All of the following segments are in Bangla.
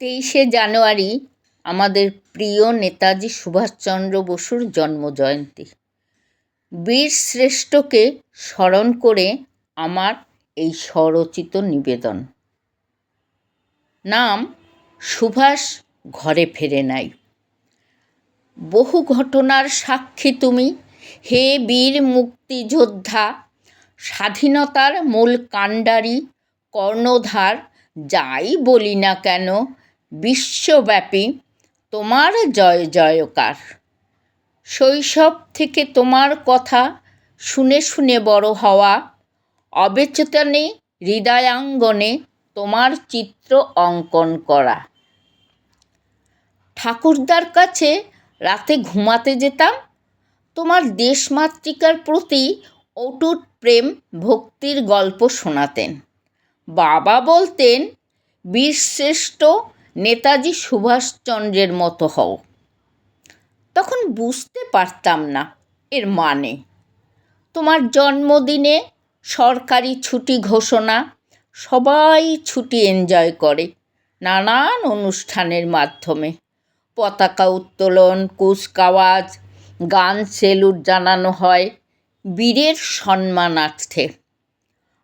তেইশে জানুয়ারি আমাদের প্রিয় নেতাজি সুভাষচন্দ্র বসুর জন্মজয়ন্তী। বীর শ্রেষ্ঠকে স্মরণ করে আমার এই স্বরচিত নিবেদন। নাম সুভাষ ঘরে ফেরে নাই। বহু ঘটনার সাক্ষী তুমি, হে বীর মুক্তিযোদ্ধা! স্বাধীনতার মূল কাণ্ডারি, কর্ণধার, যাই বলি না কেন বিশ্বব্যাপী তোমার জয় জয়কার। শৈশব থেকে তোমার কথা শুনে শুনে বড় হওয়া, অবেচেতনে হৃদয়াঙ্গনে তোমার চিত্র অঙ্কন করা। ঠাকুরদার কাছে রাতে ঘুমাতে যেতাম, তোমার দেশমাতৃকার প্রতি অটুট প্রেম ভক্তির গল্প শোনাতেন। বাবা বলতেন, বীরশ্রেষ্ঠ নেতাজি সুভাষচন্দ্রের মতো হও। তখন বুঝতে পারতাম না এর মানে। তোমার জন্মদিনে সরকারি ছুটি ঘোষণা, সবাই ছুটি এনজয় করে নানান অনুষ্ঠানের মাধ্যমে। পতাকা উত্তোলন, কুচকাওয়াজ, গান সেলুট জানানো হয়, বীরের সম্মানার্থে।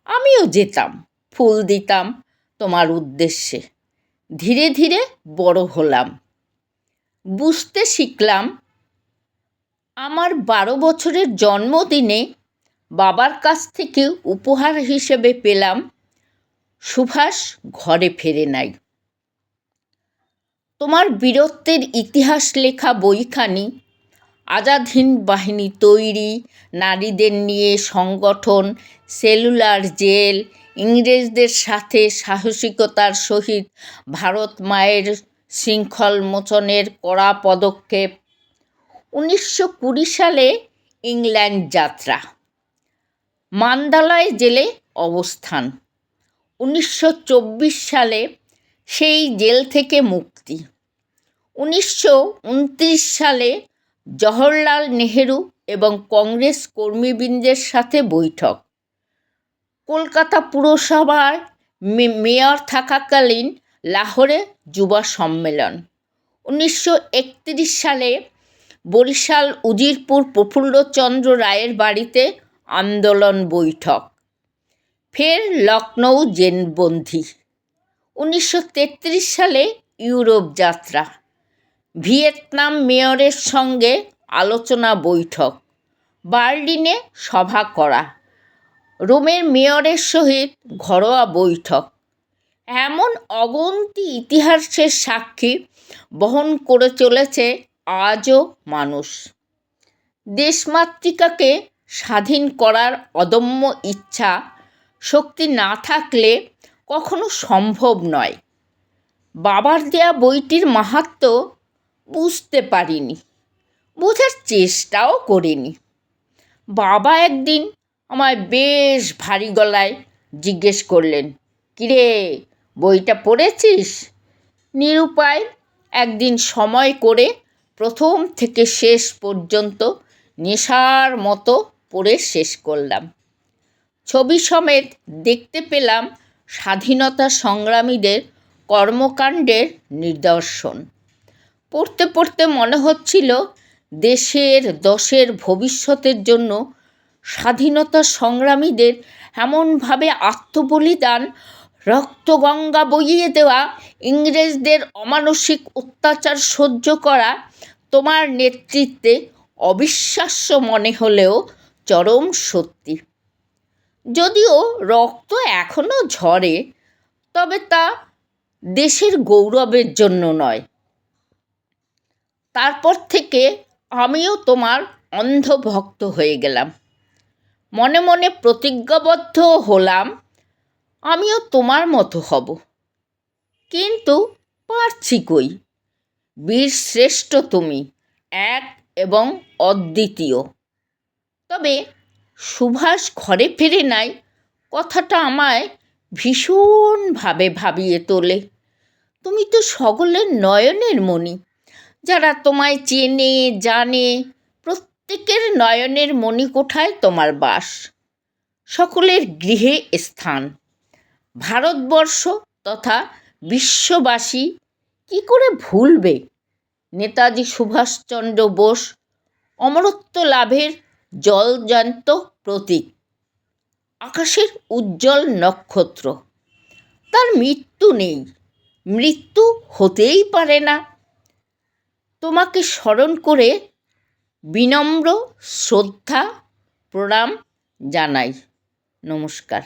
আমিও যেতাম, ফুল দিতাম তোমার উদ্দেশ্যে। ধীরে ধীরে বড় হলাম। বুঝতে শিখলাম, আমার বারো বছরের জন্মদিনে বাবার কাছ থেকে উপহার হিসেবে পেলাম সুভাষ ঘরে ফেরে নাই। তোমার বীরত্বের ইতিহাস লেখা বইখানি আজাদ হিন্দ বাহিনী তৈরি, নারীদের নিয়ে সংগঠন, সেলুলার জেল ইংরেজদের সাথে সাহসিকতার সহিত ভারত মায়ের শৃঙ্খল মোচনের কড়া পদক্ষেপ। উনিশশো কুড়ি সালে ইংল্যান্ড যাত্রা। মান্দালয় জেলে অবস্থান। উনিশশো চব্বিশ সালে সেই জেল থেকে মুক্তি। উনিশশো উনত্রিশ সালে জওহরলাল নেহেরু এবং কংগ্রেস কর্মীবৃন্দের সাথে বৈঠক। কলকাতা পুরসভার মেয়র থাকাকালীন লাহোরে যুবা সম্মেলন। উনিশশো একত্রিশ সালে বরিশাল, উজিরপুর প্রফুল্লচন্দ্র রায়ের বাড়িতে আন্দোলন বৈঠক। ফের লখনৌ জেনবন্দি। উনিশশো সালে ইউরোপ যাত্রা। ভিয়েতনাম মেয়রের সঙ্গে আলোচনা বৈঠক। বার্লিনে সভা করা। রোমের মেয়রের সহিত ঘরোয়া বৈঠক। এমন অগন্তি ইতিহাসের সাক্ষী বহন করে চলেছে আজও মানুষ। দেশমাতৃকাকে স্বাধীন করার অদম্য ইচ্ছা শক্তি না থাকলে কখনো সম্ভব নয়। বাবার দেয়া বইটির মাহাত্ম বুঝতে পারিনি, বোঝার চেষ্টাও করিনি। বাবা একদিন আমায় বেশ ভারী গলায় জিজ্ঞেস করলেন, কিরে, বইটা পড়েছিস? নিরুপায় একদিন সময় করে প্রথম থেকে শেষ পর্যন্ত নেশার মতো পড়ে শেষ করলাম। ছবি সমেত দেখতে পেলাম স্বাধীনতা সংগ্রামীদের কর্মকাণ্ডের নিদর্শন। পড়তে পড়তে মনে হচ্ছিল দেশের দশের ভবিষ্যতের জন্য স্বাধীনতা সংগ্রামীদের এমনভাবে আত্মবলিদান, রক্তগঙ্গা বইয়ে দেওয়া, ইংরেজদের অমানসিক অত্যাচার সহ্য করা তোমার নেতৃত্বে অবিশ্বাস্য মনে হলেও চরম সত্যি। যদিও রক্ত এখনও ঝরে, তবে তা দেশের গৌরবের জন্য নয়। তারপর থেকে আমিও তোমার অন্ধভক্ত হয়ে গেলাম। মনে মনে প্রতিজ্ঞাবদ্ধ হলাম, আমিও তোমার মতো হব। কিন্তু পারছি কই? বীর শ্রেষ্ঠ তুমি, এক এবং অদ্বিতীয়। তবে সুভাষ ঘরে ফিরে নাই, কথাটা আমায় ভীষণভাবে ভাবিয়ে তোলে। তুমি তো সকলের নয়নের মণি, যারা তোমায় চেনে, জানে প্রত্যেকের নয়নের মণিকোঠায় তোমার বাস। সকলের গৃহে স্থান। ভারতবর্ষ তথা বিশ্ববাসী কি করে ভুলবে? নেতাজি সুভাষচন্দ্র বোস অমরত্ব লাভের জলজান্ত প্রতীক। আকাশের উজ্জ্বল নক্ষত্র। তার মৃত্যু নেই। মৃত্যু হতেই পারে না। তোমাকে স্মরণ করে বিনম্র শ্রদ্ধা প্রণাম জানাই। নমস্কার।